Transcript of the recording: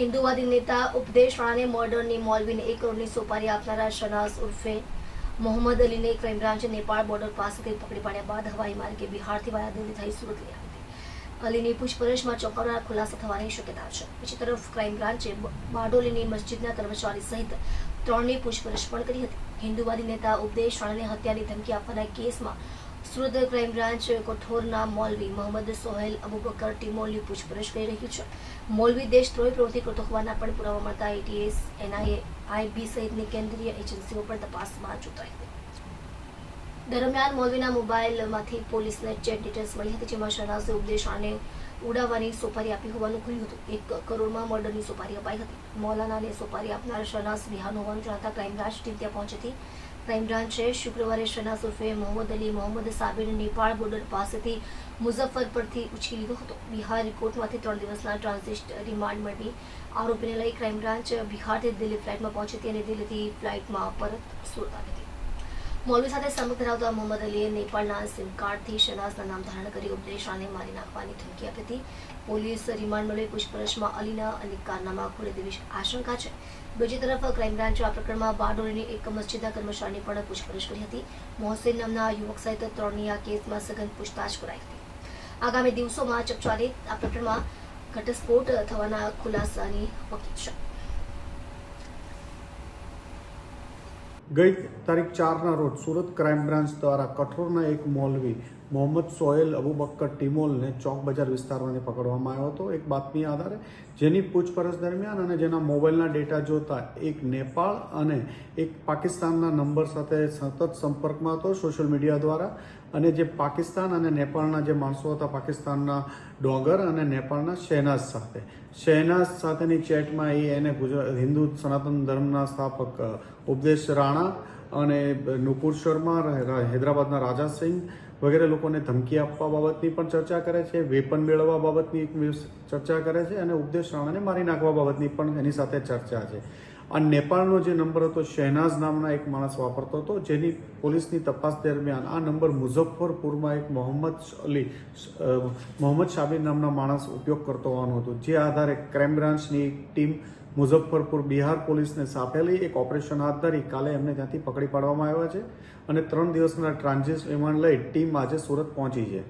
હિન્દુવાદી નેતા ઉપદેશ રાણાને મર્ડરની મોલવીને એક કરોડની સોપારી આપનારા શનાઝ ઉર્ફે મોહમ્મદ અલીને ક્રાઇમ બ્રાન્ચે નેપાળ બોર્ડર પાસેથી પકડી પાડ્યા બાદ હવાઈ માર્ગે બિહારથી વાયા દિલ્હી થઈ સુરત લઈ હતી. અલીની પૂછપરછમાં ચોંકાવનારા ખુલાસા થવાની શક્યતા છે. બીજી તરફ ક્રાઇમ બ્રાન્ચે બારડોલીની મસ્જિદના કર્મચારી સહિત ત્રણની પૂછપરછ પણ કરી હતી. હિન્દુવાદી નેતા ઉપદેશ રાણાને હત્યાની ધમકી આપવાના કેસમાં સુરત ક્રાઇમ બ્રાન્ચ કોઠોરના મોલવી મોહમ્મદ સોહેલ અબુબકર ટીમોલની પૂછપરછ કરી રહી છે. મોલવી દેશદ્રોહી પ્રવૃત્તિ કરતો હોવાના પણ પુરાવા મળતા એટીએસ એનઆઈએ, આઈબી સહિતની કેન્દ્રીય એજન્સીઓ પણ તપાસમાં જોતાઈ હતી દરમિયાન મોલવીના મોબાઈલમાંથી પોલીસને ચેટ ડિટેલ્સ મળી હતી, જેમાં શનાઝે ઉપદેશ આને ઉડાવવાની સોપારી આપી હોવાનું કહ્યું હતું. એક કરોડમાં મર્ડરની સોપારી અપાઈ હતી. મૌલાનાને સોપારી આપનાર શનાઝ બિહાર હોવાનું જણાતા ક્રાઇમ બ્રાન્ચ ટીમ ત્યાં પહોંચી હતી. ક્રાઇમ બ્રાન્ચે શુક્રવારે શનાઝ ઉર્ફે મોહમ્મદ અલી, મોહમ્મદ સાબિર નેપાળ બોર્ડર પાસેથી મુઝફ્ફરપુરથી ઉછી લીધો હતો. બિહાર કોર્ટમાંથી ત્રણ દિવસના ટ્રાન્ઝિટ રિમાન્ડ મેળવી આરોપીને લઈ ક્રાઇમ બ્રાન્ચ બિહારથી દિલ્હી ફ્લાઇટમાં પહોંચી હતી અને દિલ્હીથી ફ્લાઇટમાં પરત સુરત આવી હતી મૌલવી સાથે સંબંધ ધરાવતા મોહમ્મદ અલીએ નેપાળના સિમ કાર્ડથી શનાઝના નામ ધારણ કરી ઉપદેશાને મારી નાખવાની ધમકી આપી હતી. પોલીસ રિમાન્ડ મેળવી પૂછપરછમાં અલીના અનેક કારનામા ખોલી દેવી આશંકા છે. બીજી તરફ ક્રાઇમ બ્રાન્ચે આ પ્રકરણમાં બારડોલીની એક મસ્જિદના કર્મચારીની પણ પૂછપરછ કરી હતી. મોહસિન નામના યુવક સહિત ત્રણની આ કેસમાં સઘન પૂછતાછ કરાઈ હતી. આગામી દિવસોમાં ચકચારી આ પ્રકરણમાં ઘટસ્ફોટ થવાના ખુલાસાની વકીલ ગઈ તારીખ ચારના રોજ સુરત ક્રાઇમ બ્રાન્ચ દ્વારા કઠોરના એક મૌલવી મોહમ્મદ સોહેલ અબુબક્કર ટિમોલને ચોક બજાર વિસ્તારમાંથી પકડવામાં આવ્યો હતો. એક બાતમી આધારે જેની પૂછપરછ દરમિયાન અને જેના મોબાઈલના ડેટા જોતા એક નેપાળ અને એક પાકિસ્તાનના નંબર સાથે સતત સંપર્કમાં હતો સોશિયલ મીડિયા દ્વારા. અને જે પાકિસ્તાન અને નેપાળના જે માણસો હતા, પાકિસ્તાનના ડોગર અને નેપાળના શહેનાઝ સાથે. શહેનાઝ સાથેની ચેટમાં એ એને ગુજરાત હિન્દુ સનાતન ધર્મના સ્થાપક ઉપદેશ રાણા અને નુપુર શર્મા હૈદરાબાદના રાજા સિંહ વગેરે લોકોને ધમકી આપવા બાબતની પણ ચર્ચા કરે છે. વેપન મેળવવા બાબતની એક ચર્ચા કરે છે અને ઉપદેશ રાણાને મારી નાખવા બાબતની પણ એની સાથે ચર્ચા છે. આ નેપાળનો જે નંબર હતો, શહેનાઝ નામના એક માણસ વાપરતો હતો, જેની પોલીસની તપાસ દરમિયાન આ નંબર મુઝફ્ફરપુરમાં એક મોહમ્મદ અલી મોહમ્મદ શાબીર નામના માણસ ઉપયોગ કરતો હોવાનું હતું. જે આધારે ક્રાઇમ બ્રાન્ચની એક ટીમ મુઝફ્ફરપુર બિહાર પોલીસને સાપેલી એક ઓપરેશન હાથ ધરી કાલે એમને ત્યાંથી પકડી પાડવામાં આવ્યા છે અને ત્રણ દિવસના ટ્રાન્ઝિટ રિમાન્ડ લઈ ટીમ આજે સુરત પહોંચી છે.